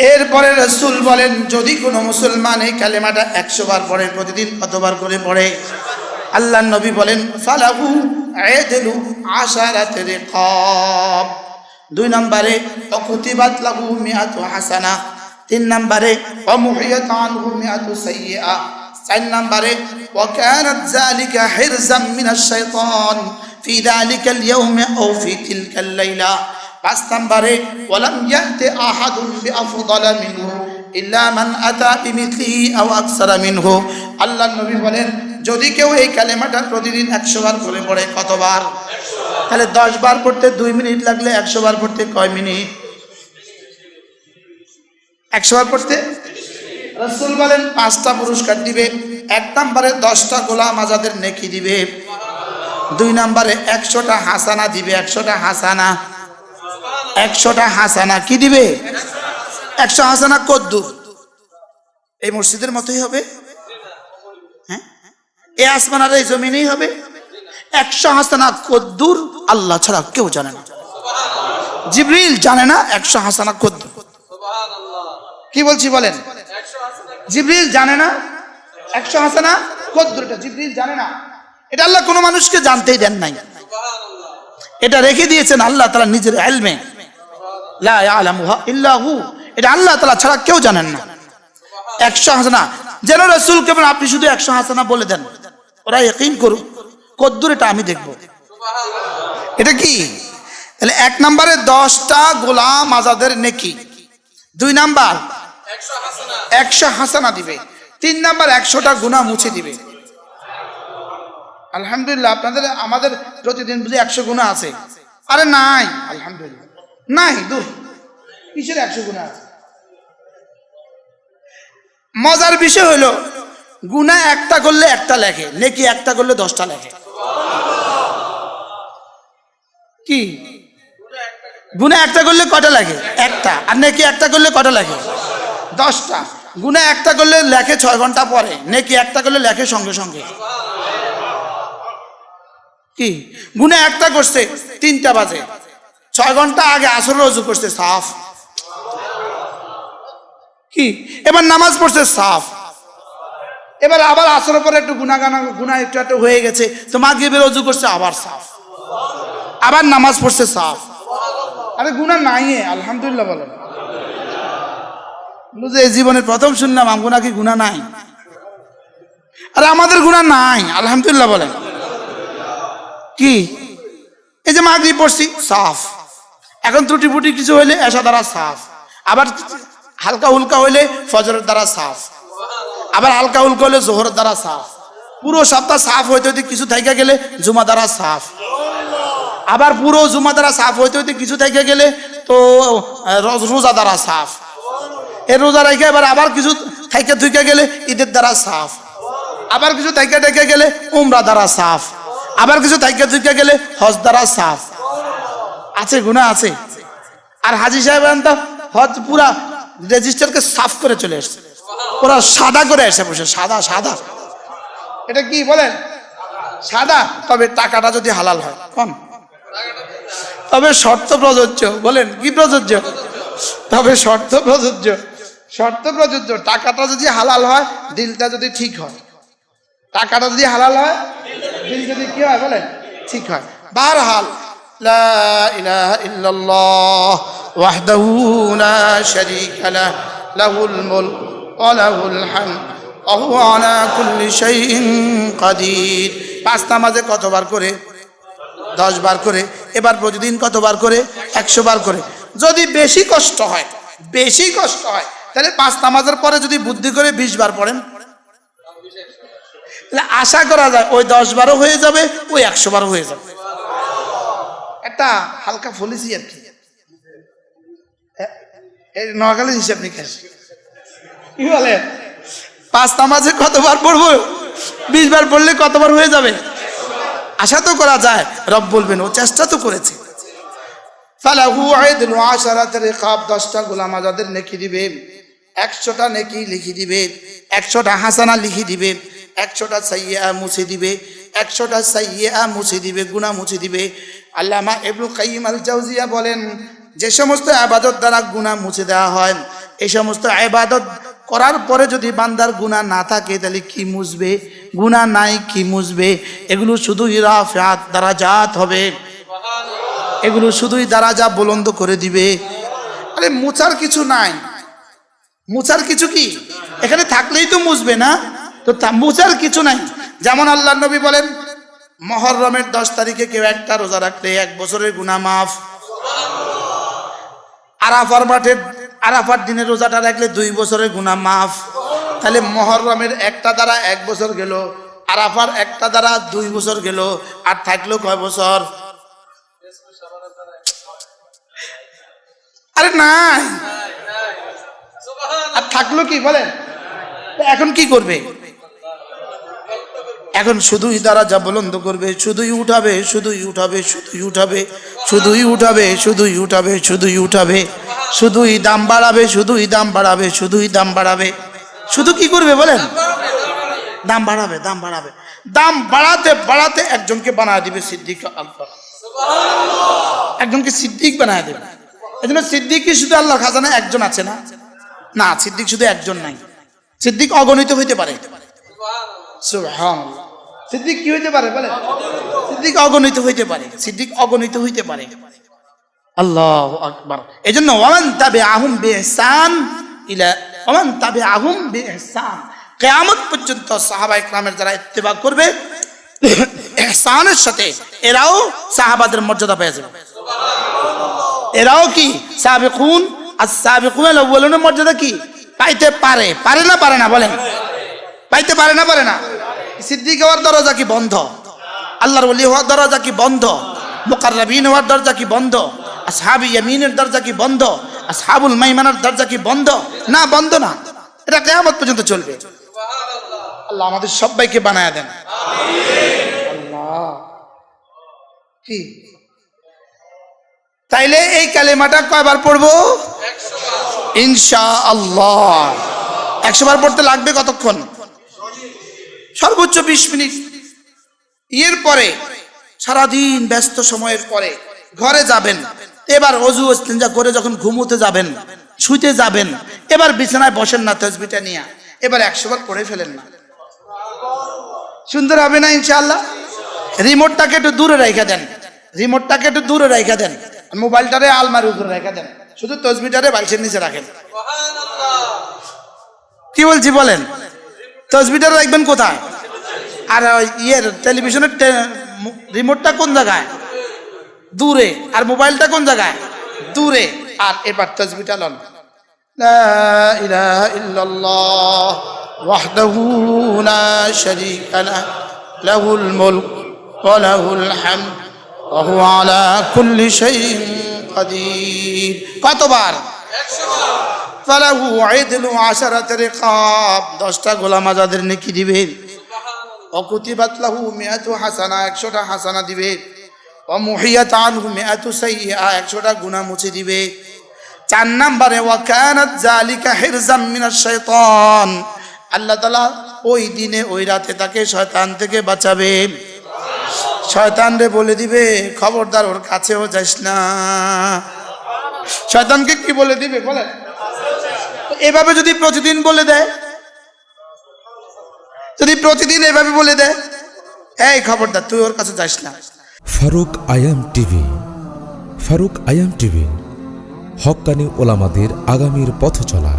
এরপরে রসুল বলেন, যদি কোনো মুসলমান এই কালেমাটা একশো বার পড়ে, প্রতিদিন কতবার করে পড়ে? আল্লাহ নবী বলেন, ফালাহু আয়েদেলু আশারাতে রে দুই নম্বরে, অকুতিবাত লাগু মিয়াতু হাসানা। তিন নম্বরে, অমুহিয়াত আনহু মিয়াতু সাইয়া চার নম্বরে, ওয়াকানাত যালিকা হিরজাম মিনাশ শাইতান ফি যালিকা আল-ইয়াউম আও ফি তিলকা আল-লাইলা পাঁচ নম্বরে, ওয়ালাম ইয়াতি আহাদুন বিআফদালা মিনহু ইল্লা মান আতা বিমিথলিহি আও আকসারা মিনহু। আল্লাহ নবী বলেন, যদি কেউ এই কালেমাটা প্রতিদিন একশো বার করে পড়ে, কতবার? তাহলে দশ বার পড়তে দুই মিনিট লাগলে একশো বার পড়তে কয় মিনিট? একশো বার পড়তে? রসুল বলেন, পাঁচটা পুরস্কার দিবে, এক নম্বরে দশটা গোলাম আজাদের নেকি দিবে, দুই নম্বরে একশোটা হাসানা দিবে, একশোটা হাসানা। একশোটা হাসানা কি দিবে? একশো হাসানা কদ্দুর এই মসজিদের মতোই হবে? হ্যাঁ? এ আসমান আর এই জমিনেই হবে? একশো হাসানা কদ্দুর আল্লাহ ছাড়া কেউ জানে না। জিবরিল জানে না একশো হাসানা কদ্দুর কি বলছি বলেন? জিবরিল জানে না একশো হাসানা কদ্দুর। এটা জিবরিল জানে না। এটা আল্লাহ কোনো মানুষকে জানতেই দেন নাই। এটা রেখে দিয়েছেন আল্লাহ তালা নিজের এলমে। লা ইয়ালামুহা এটা আল্লাহ তালা ছাড়া কেউ জানেন না। একশো হাসানা। যেন কেমন আপনি শুধু একশো হাসানা বলে দেন। ওরা ইকিন করুক। কদ্দুর এটা আমি দেখব। এটা কি? তাহলে এক নম্বরে দশটা গোলাম আজাদের নেকি। দুই নাম্বার। একশো হাসানা দিবে। তিন নাম্বার, একশোটা গুণা মুছে দিবে। আলহামদুলিল্লাহ, আপনাদের, আমাদের প্রতিদিন বুঝি একশো গুণা আছে। আরে নাই। আলহামদুলিল্লাহ। নাই, দূর। কিসের একশো গুণা আছে? মজার বিষয় হলো, গুণা একটা করলে একটা লেখে, নেকি একটা করলে দশটা লেখে। কি? গুণা একটা করলে কটা লাগে একটা। আর নেকি একটা করলে কটা লাগে দশটা। গুণা একটা করলে লেখে ছয় ঘণ্টা পরে, নেকি একটা করলে লেখে সঙ্গে সঙ্গে। কি? গুণা একটা করছে তিনটা বাজে। ছয় ঘণ্টা আগে আসর রজু করছে সাফ। কি? এবার নামাজ পড়ছে, সাফ। এবার আবার আসর পরে একটু গুনা গানা একটু একটু হয়ে গেছে, তো মাগরিবে রজু করছে, আবার সাফ। আবার নামাজ পড়ছে, সাফ। আরে গুনা নাই আলহামদুলিল্লাহ বলল যে জীবনের প্রথম শুনলাম আমগো কি গুণা নাই? আরে আমাদের গুণা নাই, আলহামদুলিল্লাহ বলেন। কি? এই যে মাগরিব পড়ছি, সাফ। এখন ত্রুটি ফুটি কিছু হইলে এসা দ্বারা সাফ। আবার হালকা হুলকা হইলে ফজরের দ্বারা সাফ। আবার হালকা হুলকা হইলে জোহরের দ্বারা সাফ। পুরো সপ্তাহ সাফ হইতে হইতে কিছু থাইকা গেলে জুমা দ্বারা সাফ। আবার পুরো জুমা দ্বারা সাফ হইতে হইতে কিছু থাইকা গেলে তো রোজা দ্বারা সাফ। এ রোজা রেখে এবার আবার কিছু থাইকা থুইকা গেলে ঈদের দ্বারা সাফ। আবার কিছু থাইকা টেকে গেলে উমরা দ্বারা সাফ। আবার কিছু থাইকা থুইকা গেলে হজ দ্বারা সাফ। আছে গুণা আছে। আর হাজি সাহেব হজ পুরা রেজিস্টারকে সাফ করে চলে এসছে। পুরা সাদা করে এসে বসে, সাদা সাদা। এটা কি বলেন? সাদা? তবে টাকাটা যদি হালাল হয় কম তবে শর্ত প্রযোজ্য, বলেন, কি প্রযোজ্য? তবে শর্ত প্রযোজ্য শর্ত প্রযোজ্য, টাকাটা যদি হালাল হয়, দিলটা যদি ঠিক হয়। টাকাটা যদি হালাল হয়, দিল যদি কি হয়, বলেন, ঠিক হয়। বারহাল ইলাহা ইল্লাল্লাহ ওয়াহদাহু লা শারীকা লাহ, লাহুল মুলক ওয়া লাহুল হামদ, ওয়া হুয়া আলা কুল্লি শাইইন কাদির। পাঁচ নামাজে কতবার করে? দশ বার করে। এবার প্রতিদিন কতবার করে? একশো বার করে। যদি বেশি কষ্ট হয়, বেশি কষ্ট হয়, তাহলে পাঁচ নামাজের পরে যদি বুদ্ধি করে বিশ বার পড়েন। আশা করা যায় ওই দশ বারও হয়ে যাবে, ওই একশো বারও হয়ে যাবে। একটা হালকা ফলিসি আর কি। নোয়াখালীর হিসাব নিকাশ। কি বলে? পাঁচ নামাজে কতবার পড়ব? বিশ বার পড়লে কতবার হয়ে যাবে? আশা তো করা যায়, রব বলবেন, ও চেষ্টা তো করেছে। দশটা গোলাম আজাদের নেকি দিবে, একশোটা নেকি লিখি দিবে, একশোটা হাসানা লিখি দিবে, একশোটা সাইয়া মুছে দিবে, একশোটা সাইয়া মুছে দিবে গুণা মুছে দিবে আল্লামা এবুল কাইম আল জাউজিয়া বলেন, যে সমস্ত আবাদত দ্বারা গুণা মুছে দেওয়া হয় এই সমস্ত আবাদত করার পরে যদি বান্দার গুণা না থাকে, তাহলে কি মুছবে? গুণা নাই, কি মুছবে? এগুলো শুধুই রাফাত দারাজাত হবে। এগুলো শুধুই দ্বারা যা বলন্দ করে দিবে। আরে মুছার কিছু নাই। মুছার কিছু কি? এখানে থাকলেই তো মুছবে না? তো মুছার কিছু নাই। যেমন আল্লাহ নবী বলেন মহররমের দশ তারিখে কেউ একটা রোজা রাখলে এক বছরের গুণা মাফ। আরাফার মাঠের আরাফার দিনে রোজাটা রাখলে দুই বছরের গুণা মাফ। তাহলে মহররমের একটা দ্বারা এক বছর গেল, আরাফার একটা দ্বারা দুই বছর গেল, আর থাকল কয় বছর? আরে নাই। আর থাকল কি বলেন? এখন কি করবে? এখন শুধুই দ্বারা যা বলন্দ করবে, শুধুই উঠাবে শুধুই উঠাবে শুধুই উঠাবে শুধুই উঠাবে শুধুই উঠাবে শুধুই উঠাবে, শুধুই দাম বাড়াবে, শুধুই দাম বাড়াবে, শুধুই দাম বাড়াবে। শুধু কি করবে বলেন? দাম বাড়াবে দাম বাড়াবে। দাম বাড়াতে বাড়াতে একজনকে বানায় দিবে সিদ্দিক আল্লাহ একজনকে সিদ্দিক বানায় দেবে। এই জন্য সিদ্দিক কি শুধু আল্লাহর খাজানা একজন আছে না? না, সিদ্দিক শুধু একজন নাই। সিদ্দিক অগণিত হইতে পারে। সুবহানাল্লাহ। সিদ্দিক কি হইতে পারে? বলে সিদ্দিক অগণিত হইতে পারে। সিদ্দিক অগণিত হইতে পারে। আল্লাহ আকবার। এই জন্য ওমান তাবে আহুম বেহসান ইলা, ওমান তাবে আহুম বেহসান কেয়ামত পর্যন্ত সাহাবা ইকরামের যারা ইত্তেবা করবে এহসানের সাথে এরাও সাহাবাদের মর্যাদা পেয়ে যাবে। এরাও কি? সাবিকুন? আর সাবিকুন আউয়ালুনের মর্যাদা কি? পাইতে পারে। পারে না পারে না, বলেন। পাইতে পারে না পারে না। সিদ্দিক হওয়ার দরজা কি বন্ধ? আল্লাহর ওলি হওয়ার দরজা কি বন্ধ? মুকাররাবিন হওয়ার দরজা কি বন্ধ? আসহাবি ইয়ামিনের দরজা কি বন্ধ? আসহাবুল মাইমানের দরজা কি বন্ধ? না বন্ধ না। এটা কিয়ামত পর্যন্ত চলবে। আল্লাহ আমাদের সবাইকে বানায় দেন। আল্লাহ। কি? তাইলে এই কালেমাটা কয়বার পড়ব? ইনশা আল্লাহ একশো বার পড়তে লাগবে কতক্ষণ? সর্বোচ্চ বিশ মিনিট। এর পরে সারাদিন ব্যস্ত সময়ের পরে ঘরে যাবেন। এবার অজু ওস্তেঞ্জা করে যখন ঘুমোতে যাবেন শুইতে যাবেন এবার বিছানায় বসেন না তসবিটা নিয়ে। এবার একশো বার পড়ে ফেলেন না। সুন্দর হবে না ইনশাআল্লাহ? রিমোটটাকে একটু দূরে রেখে দেন। রিমোটটাকে একটু দূরে রেখে দেন। মোবাইলটারে আলমারি উপরে রেখে দেন। শুধু তসবিটারে বালিশের নিচে রাখেন। কি বলছি বলেন? তসবিটা রাখবেন কোথায়? আর ইয়ের টেলিভিশনের রিমোটটা কোন জায়গায়? দূরে। আর মোবাইলটা কোন জায়গায়? দূরে। আর এবার তসবিটা লন। কতবার? ফালাহু আইদলু আশারাত রিকাব। দশটা গোলাম আজাদের নেকি দিবে অকুতিবাত লাহু মিয়াতু হাসানা একশোটা হাসানা দিবে অমুহিয়াত আনহু মিয়াতু সাইয়্যা একশোটা গুনাহ মুছে দিবে চার নাম্বারে ওয়াকানাত জালিকা হিরজাম মিনাশ শাইতান। আল্লাহ তাআলা ওই দিনে ওই রাতে তাকে শয়তান থেকে বাঁচাবে শয়তান রে বলে দিবে খবরদার ওর কাছেও যাস না। শয়তানকে কি বলে দিবে বলে এভাবে যদি প্রতিদিন বলে দেয়? যদি প্রতিদিন এভাবে বলে দেয়? এই খবরদার, তুই ওর কাছে যাস না। ফারুক আয়াম টিভি, ফারুক আয়াম টিভি, হকানি ওলামাদের আগামীর পথ চলা